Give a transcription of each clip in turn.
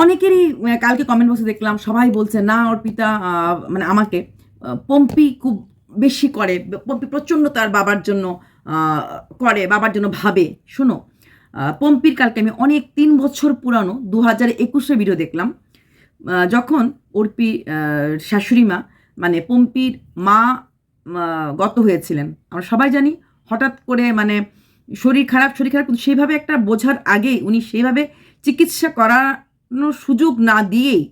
অনেকেরই কালকে কমেন্ট বক্সে দেখলাম, সবাই বলছে, না অর্পিতা মানে আমাকে পম্পি খুব বেশি করে, পম্পি প্রচণ্ড তার বাবার জন্য করে, বাবার জন্য ভাবে। শোনো পম্পির কালকে আমি অনেক, তিন বছর পুরানো দু হাজার একুশে ভিডিও দেখলাম যখন অর্পি শাশুড়ি মা মানে পম্পির মা গত হয়েছিলেন। আমরা সবাই জানি, হঠাৎ করে মানে শরীর খারাপ শরীর খারাপ, কিন্তু সেইভাবে একটা বোঝার আগেই উনি সেইভাবে চিকিৎসা করানোর সুযোগ না দিয়েই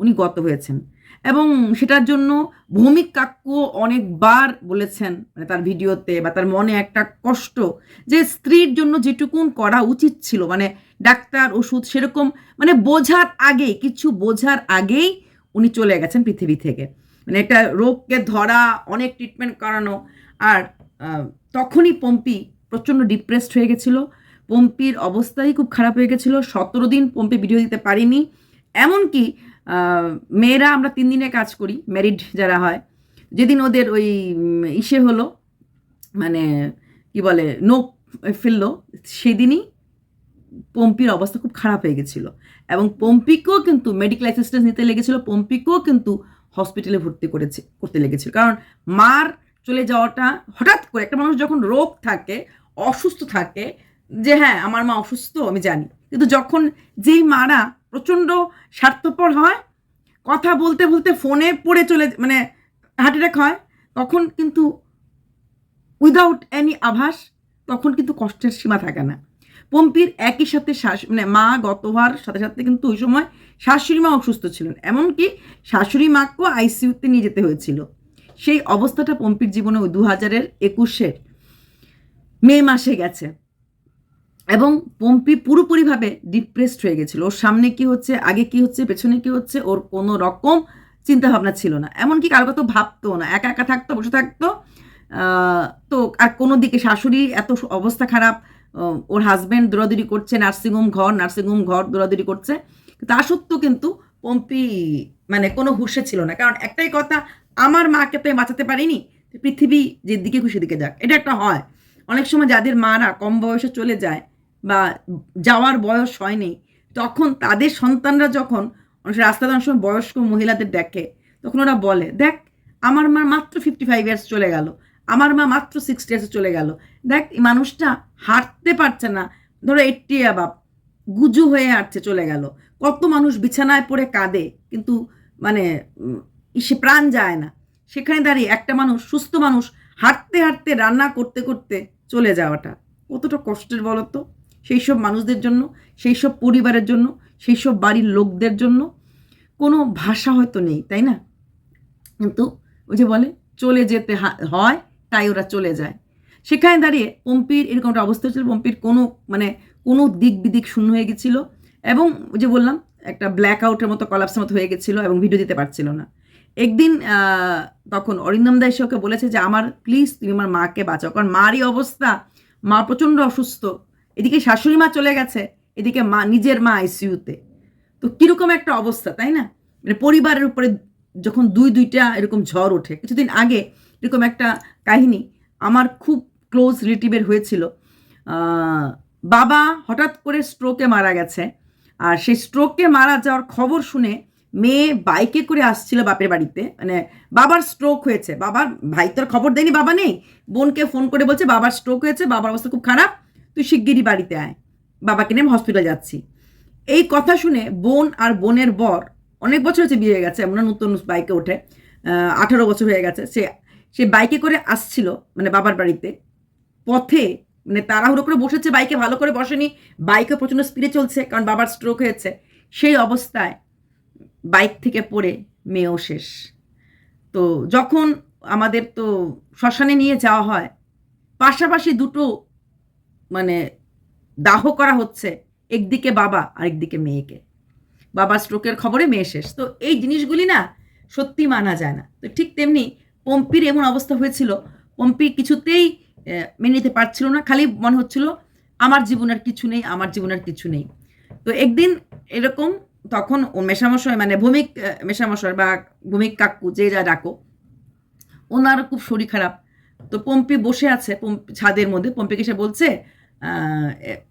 উনি গত হয়েছেন। এবং সেটার জন্য ভৌমিক কাক্য অনেকবার বলেছেন মানে তার ভিডিওতে বা তার মনে একটা কষ্ট যে স্ত্রীর জন্য যেটুকুন করা উচিত ছিল মানে ডাক্তার, ওষুধ সেরকম মানে বোঝার আগেই, কিছু বোঝার আগেই উনি চলে গেছেন পৃথিবী থেকে। মানে একটা রোগকে ধরা, অনেক ট্রিটমেন্ট করানো, আর তখনই পম্পি প্রচণ্ড ডিপ্রেসড হয়ে গেছিল। পম্পির অবস্থাই খুব খারাপ হয়ে গেছিল। সতেরো দিন পম্পি ভিডিও দিতে পারিনি। এমনকি মেয়েরা আমরা তিন দিনে কাজ করি ম্যারিড যারা হয়। যেদিন ওদের ওই ইসে হলো মানে কি বলে নোক ফেলল, সেদিনই পম্পির অবস্থা খুব খারাপ হয়ে গেছিল। এবং পম্পিকেও কিন্তু মেডিকেল অ্যাসিস্ট্যান্স নিতে লেগেছিলো, পম্পিকেও কিন্তু হসপিটালে ভর্তি করেছে, করতে লেগেছিল। কারণ মার চলে যাওয়াটা, হঠাৎ করে একটা মানুষ যখন রোগ থাকে, অসুস্থ থাকে যে হ্যাঁ আমার মা অসুস্থ, আমি জানি। কিন্তু যখন যেই মারা প্রচণ্ড স্বার্থপর হয়, কথা বলতে বলতে ফোনে পড়ে চলে মানে হার্ট অ্যাটাক হয়, তখন কিন্তু উইদাউট এনি আভাস, তখন কিন্তু কষ্টের সীমা থাকে না। পম্পির একই সাথে শাশ মানে মা গত হওয়ার সাথে সাথে কিন্তু ওই সময় শাশুড়ি মা অসুস্থ ছিলেন। এমনকি শাশুড়ি মাকেও আইসিইউতে নিয়ে যেতে হয়েছিল। সেই অবস্থাটা পম্পির জীবনে ওই দু হাজারের একুশের মে মাসে গেছে। এবং পম্পি পুরোপুরিভাবে ডিপ্রেসড হয়ে গেছিল। ওর সামনে কি হচ্ছে, আগে কি হচ্ছে, পেছনে কি হচ্ছে, ওর কোনো রকম চিন্তা ভাবনা ছিল না। এমনকি কারও কথা ভাবতো না, একা একা থাকতো, বসে থাকতো। তো আর কোনো দিকে শাশুড়ি এত অবস্থা খারাপ ওর হাজব্যান্ড দৌড়াদৌড়ি করছে, নার্সিংহোম ঘর নার্সিংহোম ঘর দৌড়াদৌড়ি করছে। তা সত্ত্বেও কিন্তু পম্পি মানে কোনো হুঁশে ছিল না। কারণ একটাই কথা, আমার মাকে তো বাঁচাতে পারিনি, পৃথিবী যেদিকে খুশি দিকে যাক। এটা একটা হয়। অনেক সময় যাদের মারা কম বয়সে চলে যায় বা যাওয়ার বয়স হয়নি, তখন তাদের সন্তানরা যখন রাস্তাতে অনেক সময় বয়স্ক মহিলাদের দেখে, তখন ওরা বলে, দেখ, আমার মা মাত্র ফিফটি ফাইভ ইয়ার্স চলে গেল, আমার মা মাত্র সিক্সটি ইয়ার্সে চলে গেল, দেখ, এই মানুষটা হাঁটতে পারছে না, ধরো এইটটি অ্যাবাব গুজু হয়ে হাঁটছে, চলে গেল, কত মানুষ বিছানায় পড়ে কাঁদে, কিন্তু মানে সে প্রাণ যায় না, সেখানে দাঁড়িয়ে একটা মানুষ, সুস্থ মানুষ হাঁটতে হাঁটতে রান্না করতে করতে চলে যাওয়াটা, কতটা কষ্টের বলো তো সেই সব মানুষদের জন্য সেই সব পরিবারের জন্য সেই সব বাড়ির লোকদের জন্য কোনো ভাষা হয়তো নেই, তাই না? কিন্তু ওই যে বলে, চলে যেতে হয়, তাই ওরা চলে যায়। সেখানে দাঁড়িয়ে পম্পির, এরকম একটা অবস্থা হচ্ছিল পম্পির কোনো মানে কোনো দিক বিদিক শূন্য হয়ে গেছিল এবং ওই যে বললাম, একটা ব্ল্যাক আউটের মতো কলাপসের মতো হয়ে গেছিল এবং ভিডিও দিতে পারছিল না। একদিন তখন অরিন্দম দা এসে ওকে বলেছে যে, আমার প্লিজ তুমি আমার মাকে বাঁচাও, কারণ মারই অবস্থা, মা প্রচণ্ড অসুস্থ। এদিকে শাশুড়ি মা চলে গেছে, এদিকে মা, নিজের মা আইসিইউতে তো। কীরকম একটা অবস্থা, তাই না? মানে পরিবারের উপরে যখন দুই দুইটা এরকম ঝড় ওঠে, কিছুদিন আগে এরকম একটা কাহিনী আমার খুব ক্লোজ রিলেটিভের হয়েছিল। বাবা হঠাৎ করে স্ট্রোকে মারা গেছে, আর সেই স্ট্রোকে মারা যাওয়ার খবর শুনে মেয়ে বাইকে করে আসছিল বাপের বাড়িতে। মানে বাবার স্ট্রোক হয়েছে, বাবার ভাই তোর খবর দেয়নি, বাবা নেই। বোনকে ফোন করে বলছে, বাবার স্ট্রোক হয়েছে, বাবার অবস্থা খুব খারাপ। তুই শিগগিরই বাড়িতে আয়। বাবাকে নিয়ে হসপিটাল যাচ্ছি। এই কথা শুনে বোন আর বোনের বর, অনেক বছর হচ্ছে বিয়ে গেছে এমন নতুন বাইকে ওঠে আঠারো বছর হয়ে গেছে, সে সে বাইকে করে আসছিল মানে বাবার বাড়িতে। পথে মানে তাড়াহুড়ো করে বসেছে বাইকে, ভালো করে বসেনি, বাইকে প্রচণ্ড স্পিডে চলছে, কারণ বাবার স্ট্রোক হয়েছে। সেই অবস্থায় বাইক থেকে পড়ে মেয়েও শেষ। তো যখন আমাদের তো শ্মশানে নিয়ে যাওয়া হয়, পাশাপাশি দুটো মানে দাহ করা হচ্ছে একদিকে বাবা আরেকদিকে মেয়েকে। বাবা স্ট্রোকের খবরে মেয়ে শেষ। তো এই জিনিসগুলি না সত্যি মানা যায় না। তো ঠিক তেমনি পম্পির এমন অবস্থা হয়েছিল পম্পি কিছুতেই মেনে নিতে পারছিল না। খালি মনে হচ্ছিল আমার জীবনের কিছু নেই আমার জীবনের কিছু নেই। তো একদিন এরকম তখন ও মেশামশাই মানে ভূমিক আহ, মেশামশাই বা ভূমিক কাকু যে যা ডাকো ওনার খুব শরীর খারাপ। তো পম্পি বসে আছে পম্পি ছাদের মধ্যে। পম্পিকে সে বলছে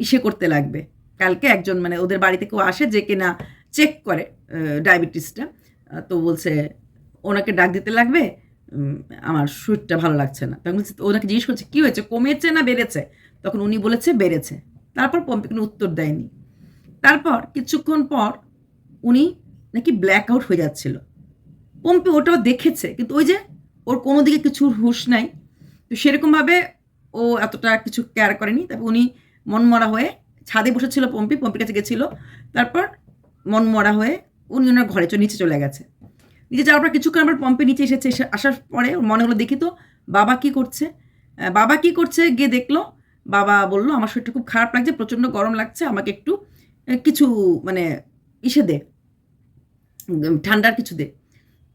ইসে করতে লাগবে। কালকে একজন মানে ওদের বাড়িতে কেউ আসে যে কিনা চেক করে ডায়াবেটিসটা তো বলছে, ওনাকে ডাক দিতে লাগবে? আমার শরীরটা ভালো লাগছে না। তখন বলছে ওনাকে জিজ্ঞেস করছে, কী হয়েছে? কমেছে না বেড়েছে? তখন উনি বলেছে, বেড়েছে। তারপর পম্পি কোনো উত্তর দেয়নি। তারপর কিছুক্ষণ পর উনি নাকি ব্ল্যাক আউট হয়ে যাচ্ছিল। পম্পি ওটাও দেখেছে, কিন্তু ওই যে ওর কোনো দিকে কিছুর হুঁশ নাই। তো সেরকমভাবে ও এতটা কিছু কেয়ার করেনি। তারপর উনি মনমরা হয়ে ছাদে বসেছিল পম্পি, পম্পির কাছে গেছিল। তারপর মনমরা হয়ে উনি ওনার ঘরে নিচে চলে গেছে। নিচে যাওয়ার পর কিছুক্ষণ আবার পম্পে নিচে এসেছে, এসে আসার পরে ওর মনে হলো, দেখি তো, বাবা কি করছে? বাবা কি করছে? গিয়ে দেখল, বাবা বলল, আমার শরীরটা খুব খারাপ লাগছে, প্রচণ্ড গরম লাগছে, আমাকে একটু কিছু মানে ইসে দে ঠান্ডার কিছু দে।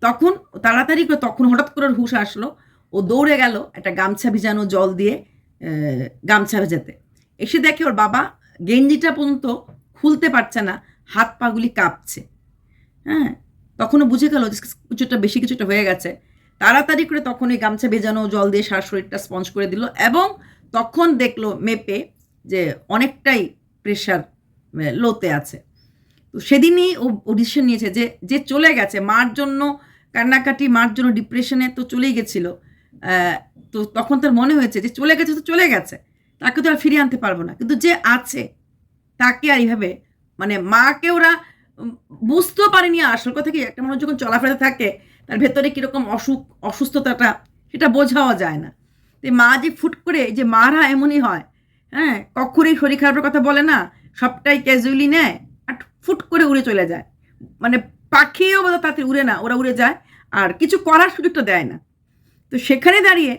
তখন, তাড়াতাড়ি করে, তখন হঠাৎ করে হুশ আসলো। ও দৌড়ে গেল, একটা গামছা ভিজানো জল দিয়ে গামছা ভেজাতে। এসে দেখে ওর বাবা গেঞ্জিটা পর্যন্ত খুলতে পারছে না, হাত পাগুলি কাঁপছে। হ্যাঁ তখনও বুঝে গেল যে কিছুটা বেশি কিছুটা হয়ে গেছে। তাড়াতাড়ি করে তখন ওই গামছা ভেজানো, জল দিয়ে সারা শরীরটা স্পঞ্জ করে দিল এবং তখন দেখল মেপে যে অনেকটাই প্রেশার লোতে আছে। তো সেদিনই ও ডিসিশন নিয়েছে যে যে চলে গেছে, মার জন্য কান্নাকাটি, মার জন্য ডিপ্রেশনে তো চলেই গেছিল। তো তখন তার মনে হয়েছে যে চলে গেছে তো চলে গেছে, তাকে তো আর ফিরিয়ে আনতে পারব না। কিন্তু যে আছে, তাকে আর এইভাবে মানে মাকে ওরা বুঝতেও পারেনি আসল কথা কি, একটা মানুষ যখন চলাফেরা থাকে, তার ভেতরে কীরকম অসুখ, অসুস্থতাটা, সেটা বোঝাও যায় না। তো মা যে ফুট করে যে মারা এমনই হয় হ্যাঁ কখনই শরীর খারাপের কথা বলে না, সবটাই ক্যাজুয়ালি নেয় আর ফুট করে উড়ে চলে যায়। মানে পাখিও বোধ তাতে উড়ে না, ওরা উড়ে যায়, আর কিছু করার সুযোগটা দেয় না। তো সেখানে দাঁড়িয়ে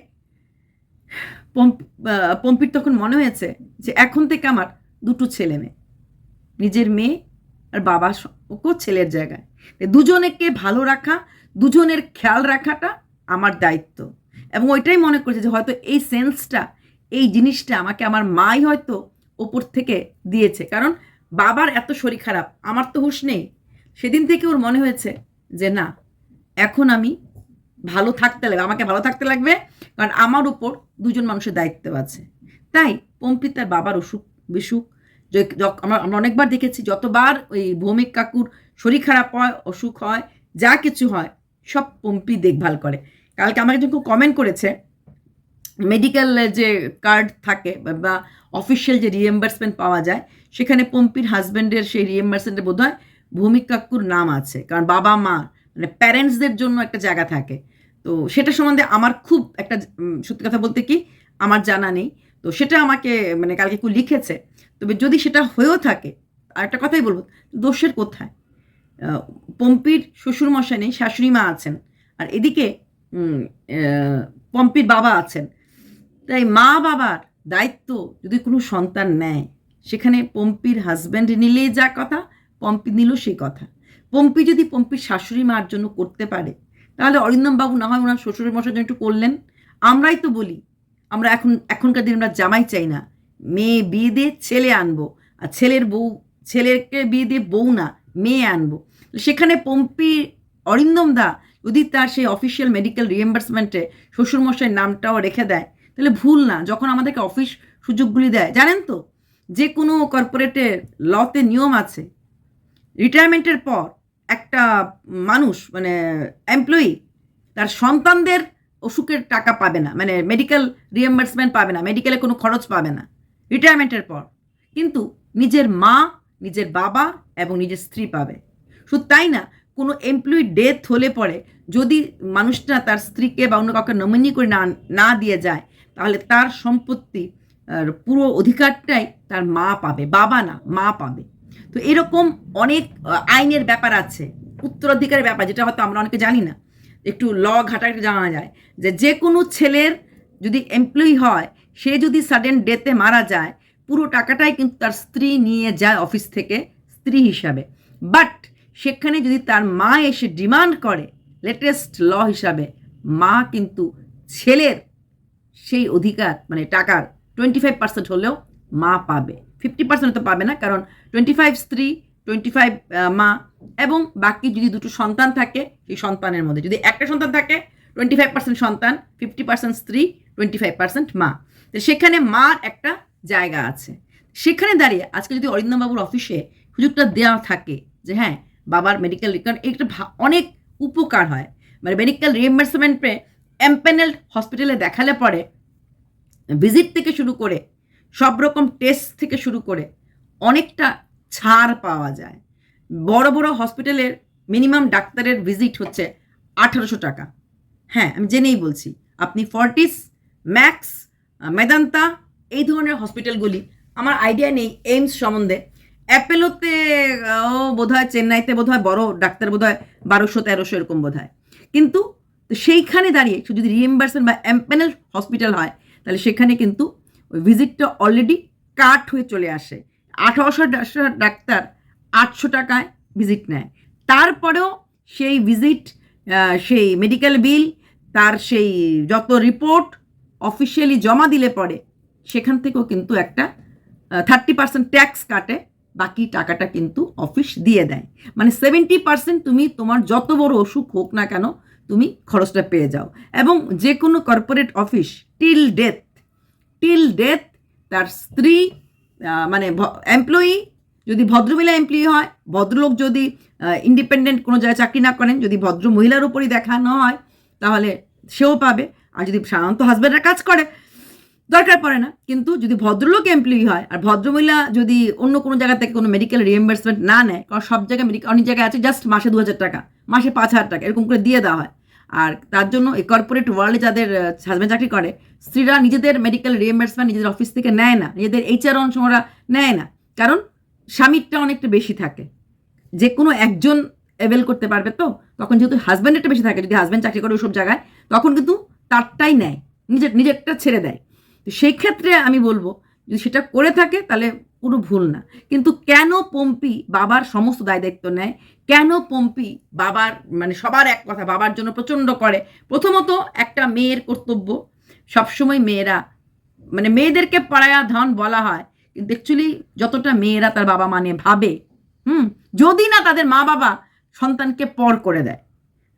পম্পির তখন মনে হয়েছে যে এখন থেকে আমার দুটো ছেলে মেয়ে, নিজের মেয়ে আর বাবা ওকেও ছেলের জায়গায়। দুজনেকে ভালো রাখা, দুজনের খেয়াল রাখাটা আমার দায়িত্ব। এবং ওইটাই মনে করছে যে হয়তো এই সেন্সটা, এই জিনিসটা আমাকে আমার মাই হয়তো ওপর থেকে দিয়েছে। কারণ বাবার এত শরীর খারাপ, আমার তো হুঁশ নেই। সেদিন থেকে ওর মনে হয়েছে যে না, এখন আমি ভালো থাকতে লাগবে, আমাকে ভালো থাকতে লাগবে, কারণ আমার উপর দুজন মানুষের দায়িত্ব আছে। তাই পম্পি তার বাবার অসুখ বিসুখ আমরা আমরা অনেকবার দেখেছি, যতবার ওই ভৌমিক কাকুর শরীর খারাপ হয়, অসুখ হয়, যা কিছু হয়, সব পম্পি দেখভাল করে। কালকে আমাকে যখন কমেন্ট করেছে মেডিকেল যে কার্ড থাকে, বা- অফিসিয়াল যে রিএম্বার্সমেন্ট পাওয়া যায়, সেখানে পম্পির হাজব্যান্ডের সেই রিএম্বার্সমেন্টে বোধ হয় ভৌমিক কাকুর নাম আছে। কারণ বাবা মা মানে প্যারেন্টসদের জন্য একটা জায়গা থাকে। তো সেটা সম্বন্ধে আমার খুব একটা সত্যি কথা বলতে কি আমার জানা নেই। তো সেটা আমাকে মানে কালকে কেউ লিখেছে। তবে যদি সেটা হয়েও থাকে আর একটা কথাই বলব, দোষের কোথায়? পম্পির শ্বশুর মশাই নেই, শাশুড়ি মা আছেন, আর এদিকে পম্পির বাবা আছেন। তাই মা বাবার দায়িত্ব যদি কোনো সন্তান নেয়, সেখানে পম্পির হাজব্যান্ড নিলেই যা কথা, পম্পি নিল সেই কথা। পম্পি যদি পম্পির শাশুড়ি মার জন্য করতে পারে তাহলে অরিন্দম বাবু না হয় ওনার শ্বশুরের মশার জন্য একটু করলেন আমরাই তো বলি, আমরা এখন এখনকার দিন আমরা জামাই চাই না। মেয়ে বিয়ে দিয়ে ছেলে আনব, আর ছেলের বউ ছেলেকে বিয়ে দিয়ে বউ না, মেয়ে আনব। সেখানে পম্পি অরিন্দম দা যদি তার সেই অফিসিয়াল মেডিকেল রিএম্বার্সমেন্টে শ্বশুরমশাইয়ের নামটাও রেখে দেয়, তাহলে ভুল না। যখন আমাদেরকে অফিস সুযোগগুলি দেয়, জানেন তো? যে কোনো কর্পোরেটের লতে নিয়ম আছে। রিটায়ারমেন্টের পর একটা মানুষ মানে এমপ্লয়ি তার সন্তানদের অসুখের টাকা পাবে না মানে মেডিকেল রিএম্বার্সমেন্ট পাবে না মেডিকেলে কোনো খরচ পাবে না রিটায়ারমেন্টের পর। কিন্তু নিজের মা, নিজের বাবা এবং নিজের স্ত্রী পাবে। শুধু তাই না, কোনো এমপ্লয়ি ডেথ হলে পরে যদি মানুষটা তার স্ত্রীকে বা অন্য কাউকে নমিনি করে না না দিয়ে যায়, তাহলে তার সম্পত্তি পুরো অধিকারটাই তার মা পাবে, বাবা না, মা পাবে। তো এরকম অনেক আইনের ব্যাপার আছে, উত্তরাধিকারের ব্যাপার, যেটা হয়তো আমরা অনেকে জানি না। একটু ল ঘাটাঘাটি জানা যায়, যে যে কোনো ছেলের যদি এমপ্লয়ি হয়, সে যদি সাডেন ডেথে মারা যায়, পুরো টাকাটাই কিন্তু তার স্ত্রী নিয়ে যায় অফিস থেকে, স্ত্রী হিসাবে। বাট সেখানে যদি তার মা এসে ডিমান্ড করে লেটেস্ট ল হিসাবে, মা কিন্তু ছেলের সেই অধিকার মানে টাকার টোয়েন্টি ফাইভ পার্সেন্ট হলেও মা পাবে। ফিফটি পার্সেন্ট তো পাবে না, কারণ টোয়েন্টি ফাইভ স্ত্রী টোয়েন্টি ফাইভ মা এবং বাকি যদি দুটো সন্তান থাকে সেই সন্তানের মধ্যে যদি একটা সন্তান থাকে টোয়েন্টি ফাইভ পার্সেন্ট সন্তান ফিফটি পার্সেন্ট স্ত্রী টোয়েন্টি ফাইভ পার্সেন্ট মা। তো সেখানে মার একটা জায়গা আছে। সেখানে দাঁড়িয়ে আজকে যদি অরিন্দমবাবুর অফিসে সুযোগটা দেওয়া থাকে যে হ্যাঁ বাবার মেডিকেল রেকর্ড একটা অনেক উপকার হয়। মানে মেডিকেল রিএম্বার্সমেন্টে এমপ্যানেল হসপিটালে দেখালে পরে ভিজিট থেকে শুরু করে সব রকম টেস্ট থেকে শুরু করে অনেকটা ছাড় পাওয়া যায়। বড় বড় হসপিটালের মিনিমাম ডাক্তারের ভিজিট হচ্ছে আঠারোশো টাকা। হ্যাঁ আমি জেনেই বলছি, আপনি ফর্টিস, ম্যাক্স, মেদান্তা, এই ধরনের হসপিটালগুলি, আমার আইডিয়া নেই এইমস সম্বন্ধে। অ্যাপেলোতে, ও বোধ হয় চেন্নাইতে বোধ হয় বড় ডাক্তার বোধ হয় বারোশো, তেরোশো এরকম বোধ হয় কিন্তু সেইখানে দাঁড়িয়ে যদি রিএম্বার্সমেন্ট বা এম্প্যানেল হসপিটাল হয়, তাহলে সেখানে কিন্তু ওই ভিজিটটা অলরেডি কাট হয়ে চলে আসে। আঠারোশো ডাক্তার আটশো টাকায় ভিজিট নেয়। তারপরেও সেই ভিজিট সেই মেডিকেল বিল তার সেই যত রিপোর্ট অফিসিয়ালি জমা দিলে পরে সেখান থেকেও কিন্তু একটা থার্টি পার্সেন্ট ট্যাক্স কাটে, বাকি টাকাটা কিন্তু অফিস দিয়ে দেয়। মানে সেভেন্টি পার্সেন্ট তুমি তোমার যত বড় অসুখ হোক না কেন তুমি খরচটা পেয়ে যাও। এবং যে কোনো corporate office till death till death তার স্ত্রী মানে এমপ্লয়ি যদি ভদ্রমহিলা এমপ্লয়ি হয়, ভদ্রলোক যদি ইন্ডিপেন্ডেন্ট কোনো জায়গায় চাকরি না করেন, যদি ভদ্র মহিলার উপরই দেখানো হয়, তাহলে সেও পাবে। আর যদি সাধারণত হাজব্যান্ডের কাজ করে, দরকার পড়ে না। কিন্তু যদি ভদ্রলোক এমপ্লয়ি হয়, আর ভদ্রমহিলা যদি অন্য কোনো জায়গা থেকে কোনো মেডিকেল রিএম্বার্সমেন্ট না নেয়, কারণ সব জায়গায় মেডিকেল অনেক জায়গায় আছে জাস্ট মাসে দু হাজার টাকা, মাসে পাঁচ হাজার টাকা, এরকম করে দিয়ে দেওয়া হয়। আর তার জন্য এই কর্পোরেট ওয়ার্ল্ডে যাদের হাজব্যান্ড চাকরি করে, স্ত্রীরা নিজেদের মেডিকেল রিএম্বার্সমেন্ট নিজেদের অফিস থেকে নেয় না, নিজেদের এইচআর অংশ ওরা নেয় না। কারণ স্বামীরটা অনেকটা বেশি থাকে। যে কোনো একজন অ্যাভেল করতে পারবে তো, তখন যেহেতু হাজব্যান্ডেরটা বেশি থাকে, যদি হাজব্যান্ড চাকরি করে ওসব জায়গায়, তখন কিন্তু তারটাই নেয়, নিজের, নিজেরটা ছেড়ে দেয়। তো সেই ক্ষেত্রে আমি বলব, যদি সেটা করে থাকে, তাহলে পুরো ভুল না। কিন্তু কেন পম্পি বাবার সমস্ত দায় দায়িত্ব নেয়? কেন পম্পি বাবার মানে সবার এক কথা, বাবার জন্য প্রচণ্ড করে? প্রথমত একটা মেয়ের কর্তব্য। সবসময় মেয়েরা মানে মেয়েদেরকে পড়ায়া ধন বলা হয়। কিন্তু অ্যাকচুয়ালি যতটা মেয়েরা তার বাবা মানে ভাবে, হুম, যদি না তাদের মা বাবা সন্তানকে পর করে দেয়,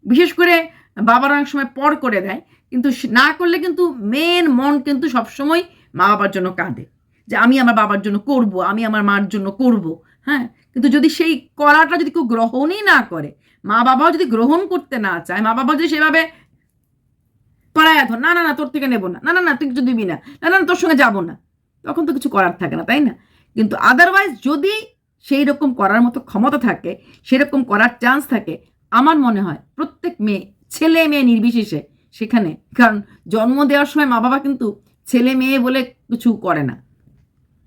বিশেষ করে বাবারা অনেক সময় পর করে দেয়, কিন্তু না করলে কিন্তু মেয়ের মন কিন্তু সবসময় মা বাবার জন্য কাঁদে। আমি আমার বাবার জন্য করব আমি আমার মার জন্য করব হ্যাঁ? কিন্তু যদি সেই করাটা যদি কেউ গ্রহণই না করে মা বাবাও যদি গ্রহণ করতে না চায় মা বাবা যদি সেভাবে পড়ায় ধর না না না তোর থেকে নেব না না না না তুই কিছু দিবি না না না না, তোর সঙ্গে যাব না তখন তো কিছু করার থাকে না তাই না? কিন্তু আদারওয়াইজ যদি সেই রকম করার মতো ক্ষমতা থাকে সেরকম করার চান্স থাকে আমার মনে হয় প্রত্যেক মেয়ে ছেলে মেয়ে নির্বিশেষে সেখানে কারণ জন্ম দেওয়ার সময় মা বাবা কিন্তু ছেলে মেয়ে বলে কিছু করে না।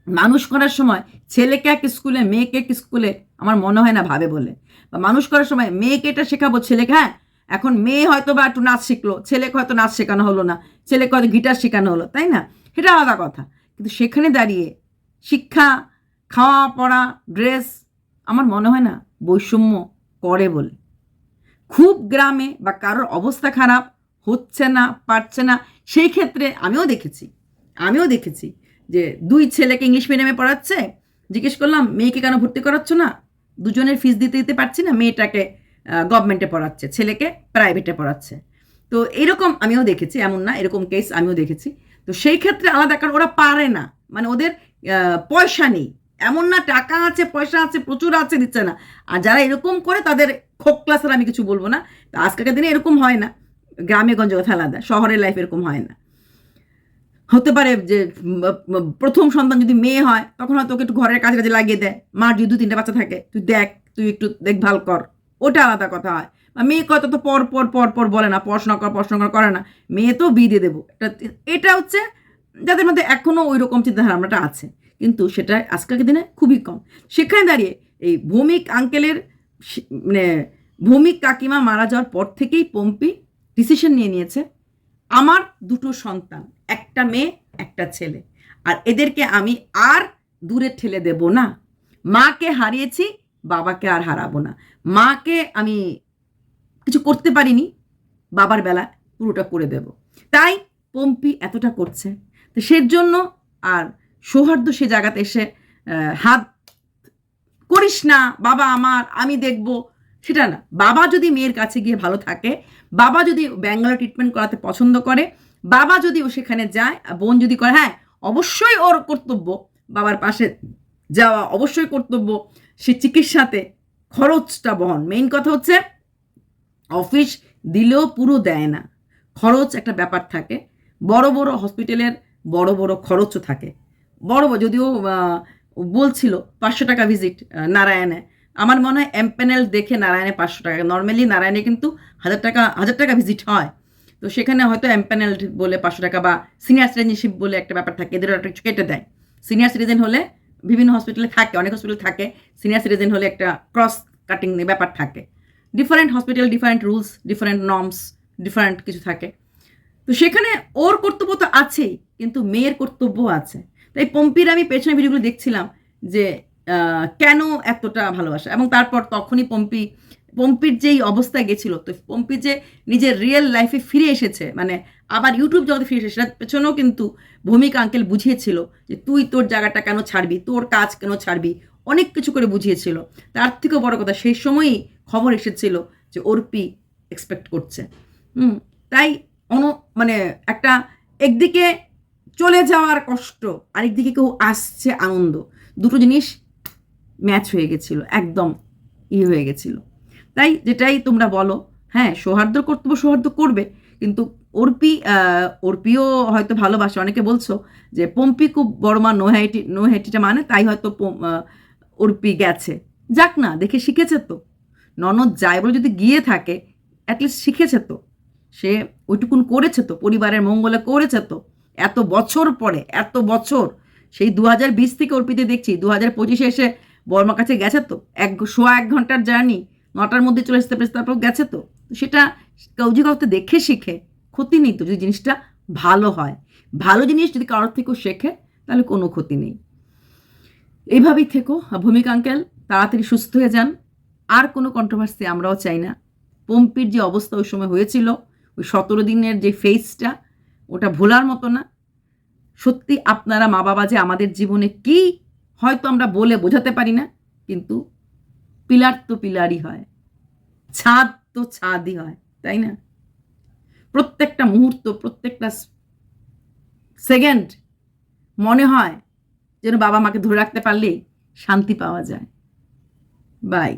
মানুষ করার সময় ছেলেকে এক স্কুলে, মেয়েকে এক স্কুলে আমার মনে হয় না ভাবে বলে। বা মানুষ করার সময় মেয়েকে এটা শেখাবো ছেলেকে হ্যাঁ? এখন মেয়ে হয়তো বা একটু নাচ শিখলো, ছেলেকে হয়তো নাচ শেখানো হলো না, ছেলেকে হয়তো গিটার শেখানো হলো, তাই না? সেটা আলাদা কথা। কিন্তু সেখানে দাঁড়িয়ে শিক্ষা, খাওয়া, পড়া, ড্রেস আমার মনে হয় না বৈষম্য করে বলে। খুব গ্রামে বা কারোর অবস্থা খারাপ, হচ্ছে না, পারছে না, সেই ক্ষেত্রে আমিও দেখেছি আমিও দেখেছি যে দুই ছেলেকে ইংলিশ মিডিয়ামে পড়াচ্ছে, জিজ্ঞেস করলাম, মেয়েকে কেন ভর্তি করাচ্ছ না? দুজনের ফিস দিতে দিতে পারছি না, মেয়েটাকে গভর্নমেন্টে পড়াচ্ছে, ছেলেকে প্রাইভেটে পড়াচ্ছে। তো এরকম আমিও দেখেছি, এমন না, এরকম কেস আমিও দেখেছি। তো সেই ক্ষেত্রে আলাদা, কারণ ওরা পারে না। মানে ওদের পয়সা নেই। এমন না, টাকা আছে, পয়সা আছে, প্রচুর আছে, দিচ্ছে না। আর যারা এরকম করে তাদের খোক ক্লাসের আমি কিছু বলব না। তো আজকালকার দিনে এরকম হয় না। গ্রামে গঞ্জ কথা আলাদা, শহরের লাইফ এরকম হয় না। হতে পারে যে প্রথম সন্তান যদি মেয়ে হয়, তখন হয়তো ওকে একটু ঘরের কাজে কাজে লাগিয়ে দেয়। মার যদি দু তিনটা বাচ্চা থাকে, তুই দেখ, তুই একটু দেখভাল কর। ওটা আলাদা কথা হয়। বা মেয়ে কত তো পর পর পর পর বলে না, পড়াশোনা কর পড়াশোনা কর না। মেয়ে তো বিয়ে দিয়ে দেবো। এটা এটা হচ্ছে যাদের মধ্যে এখনও ওই রকম চিন্তাধারণাটা আছে। কিন্তু সেটা আজকালকার দিনে খুবই কম। সেখানে দাঁড়িয়ে এই ভৌমিক আঙ্কেলের মানে ভৌমিক কাকিমা মারা যাওয়ার পর থেকেই পম্পি ডিসিশন নিয়ে নিয়েছে, আমার দুটো সন্তান। একটা মেয়ে, একটা ছেলে। আর এদেরকে আমি আর দূরে ঠেলে দেব না। মাকে হারিয়েছি, বাবাকে আর হারাবো না। মাকে আমি কিছু করতে পারিনি, বাবার বেলা পুরোটা করে দেব। তাই পম্পি এতটা করছে। তো সের জন্য আর সৌহার্দ্য সে জায়গাতে এসে হাত করিস না, বাবা আমার, আমি দেখব। সেটা না। বাবা যদি মেয়ের কাছে গিয়ে ভালো থাকে, বাবা যদি ব্যাঙ্গালোর ট্রিটমেন্ট করাতে পছন্দ করে বাবা যদি ও সেখানে যায় বোন যদি করে হ্যাঁ অবশ্যই ওর কর্তব্য বাবার পাশে যাওয়া, অবশ্যই কর্তব্য সে চিকিৎসাতে খরচটা বহন। মেইন কথা হচ্ছে অফিস দিলেও পুরো দেয় না। খরচ একটা ব্যাপার থাকে। বড় বড় হসপিটালের বড় বড় খরচও থাকে। বড় বড়, যদিও বলছিল পাঁচশো টাকা ভিজিট নারায়ণে। আমার মনে হয় এমপ্যানেল দেখে নারায়ণে পাঁচশো টাকা। নর্মালি নারায়ণে কিন্তু হাজার টাকা হাজার টাকা ভিজিট হয়। তো সেখানে হয়তো এমপ্যানেল বলে পাঁচশো টাকা বা সিনিয়র সিটিজেনশিপ বলে একটা ব্যাপার থাকে, এদেরও একটা কিছু কেটে দেয়। সিনিয়র সিটিজেন হলে বিভিন্ন হসপিটালে থাকে, অনেক হসপিটাল থাকে সিনিয়র সিটিজেন হলে একটা ক্রস কাটিং ব্যাপার থাকে। Different hospital different rules different norms different কিছু থাকে। তো সেখানে ওর কর্তব্য তো আছেই, কিন্তু মেয়ের কর্তব্য আছে। তাই পম্পির আমি পেছনে ভিডিওগুলো দেখছিলাম যে কেন এতটা ভালোবাসা? এবং তারপর তখনই পম্পি পম্পির যেই অবস্থায় গেছিল, তো পম্পি যে নিজের রিয়েল লাইফে ফিরে এসেছে মানে আবার ইউটিউব জগতে ফিরে এসেছে, সেটার পেছনেও কিন্তু ভূমিকা আঙ্কেল বুঝিয়েছিল যে তুই তোর জায়গাটা কেন ছাড়বি, তোর কাজ কেন ছাড়বি, অনেক কিছু করে বুঝিয়েছিল। তার থেকেও বড় কথা, সেই সময়ই খবর এসেছিল যে অর্পি এক্সপেক্ট করছে। হুম, তাই অন মানে একটা একদিকে চলে যাওয়ার কষ্ট, আরেকদিকে কেউ আসছে আনন্দ। দুটো জিনিস ম্যাচ হয়ে গেছিল, একদম ই হয়ে গেছিল। তাই যেটাই তোমরা বলো হ্যাঁ সৌহার্দ্য কর্তব্য সৌহার্দ্য করবে, কিন্তু অর্পি অর্পিও হয়তো ভালোবাসে। অনেকে বলছো যে পম্পি খুব বড় মা, নো হাইটি নো হাইটিটা মানে তাই হয়তো অর্পি গেছে। যাক না, দেখে শিখেছে তো। ননদ যায় বলে যদি গিয়ে থাকে অ্যাটলিস্ট শিখেছে তো। সে ওইটুকুন করেছে তো, পরিবারের মঙ্গলে করেছে তো। এত বছর পরে, এত বছর, সেই দু হাজার বিশ থেকে অর্পিতে দেখছি দু হাজার পঁচিশে এসে বর্মার কাছে গেছে তো। এক, সোয়া এক ঘণ্টার জার্নি। নটার মধ্যে চলে আসতে পেরেছে, তারপর গেছে তো। সেটা কৌজি কাউকে দেখে শিখে ক্ষতি নেই তো, যদি জিনিসটা ভালো হয়। ভালো জিনিস যদি কারোর থেকেও শেখে, তাহলে কোনো ক্ষতি নেই। এইভাবেই থেকো। ভূমিকা আঙ্কেল, তাড়াতাড়ি সুস্থ হয়ে যান। আর কোনো কন্ট্রোভার্সি আমরাও চাই না। পম্পির যে অবস্থা ওই সময় হয়েছিল, ওই সতেরো দিনের যে ফেসটা ওটা ভোলার মতো না। সত্যি আপনারা মা বাবা যে আমাদের জীবনে কি হয়তো আমরা বলে বোঝাতে পারি না, কিন্তু পিলার তো পিলারই হয়, ছাদ তো ছাদই হয়, তাই না? প্রত্যেকটা মুহূর্ত, প্রত্যেকটা সেকেন্ড মনে হয় যেন বাবা মাকে ধরে রাখতে পারলে শান্তি পাওয়া যায়। বাই